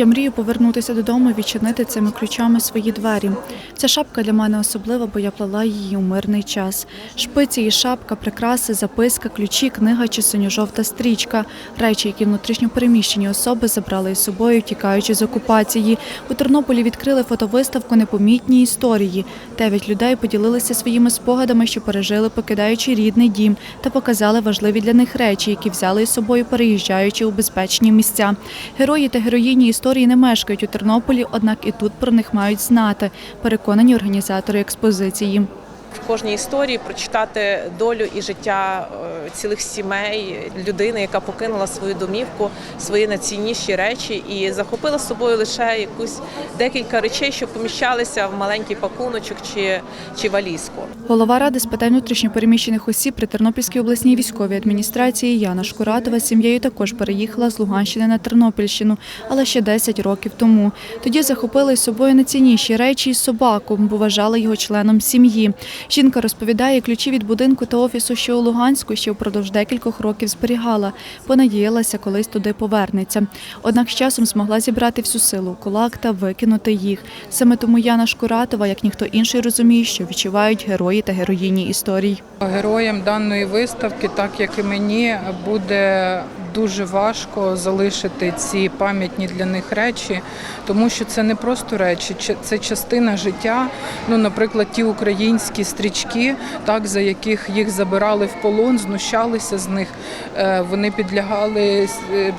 Я мрію повернутися додому і відчинити цими ключами свої двері. Ця шапка для мене особлива, бо я плела її у мирний час. Шпиці і шапка, прикраси, записка, ключі, книга чи синьо-жовта стрічка. Речі, які внутрішньопереміщені особи забрали із собою, тікаючи з окупації. У Тернополі відкрили фотовиставку Непомітні історії. Дев'ять людей поділилися своїми спогадами, що пережили, покидаючи рідний дім, та показали важливі для них речі, які взяли із собою, переїжджаючи у безпечні місця. Герої та героїні історії не мешкають у Тернополі, однак і тут про них мають знати, переконані організатори експозиції. В кожній історії прочитати долю і життя е, цілих сімей, людини, яка покинула свою домівку, свої найцінніші речі і захопила з собою лише якусь декілька речей, що поміщалися в маленький пакуночок чи, чи валізку. Голова ради з питань внутрішньопереміщених осіб при Тернопільській обласній військовій адміністрації Яна Шкуратова з сім'єю також переїхала з Луганщини на Тернопільщину, але ще 10 років тому. Тоді захопила із собою найцінніші речі і собаку, бо вважала його членом сім'ї. Жінка розповідає, ключі від будинку та офісу, що у Луганську, ще впродовж декількох років зберігала, понадіялася, колись туди повернеться. Однак з часом змогла зібрати всю силу кулак та викинути їх. Саме тому Яна Шкуратова, як ніхто інший, розуміє, що відчувають герої та героїні історій. Героям даної виставки, так як і мені, буде дуже важко залишити ці пам'ятні для них речі, тому що це не просто речі, це частина життя. Ну, наприклад, ті українські стрічки, так за яких їх забирали в полон, знущалися з них, е, вони підлягали е,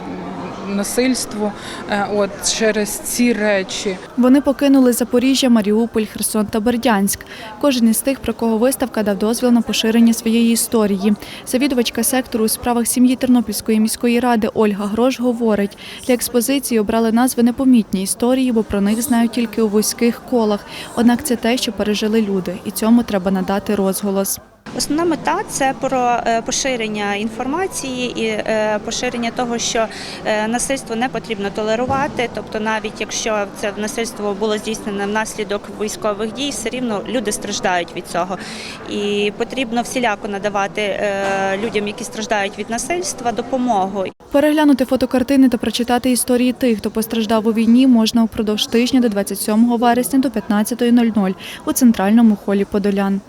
насильству. е, От через ці речі. Вони покинули Запоріжжя, Маріуполь, Херсон та Бердянськ. Кожен із тих, про кого виставка дав дозвіл на поширення своєї історії. Завідувачка сектору у справах сім'ї Тернопільської міської ради Ольга Грош говорить, для експозиції обрали назви непомітні історії, бо про них знають тільки у вузьких колах. Однак це те, що пережили люди, і цьому треба надати розголос. Основна мета це про е, поширення інформації і е, поширення того, що е, насильство не потрібно толерувати. Тобто, навіть якщо це насильство було здійснене внаслідок військових дій, все рівно люди страждають від цього. І потрібно всіляко надавати людям, які страждають від насильства, допомогу. Переглянути фотокартини та прочитати історії тих, хто постраждав у війні, можна упродовж тижня до 27 вересня до 15.00 у центральному холі Подолян.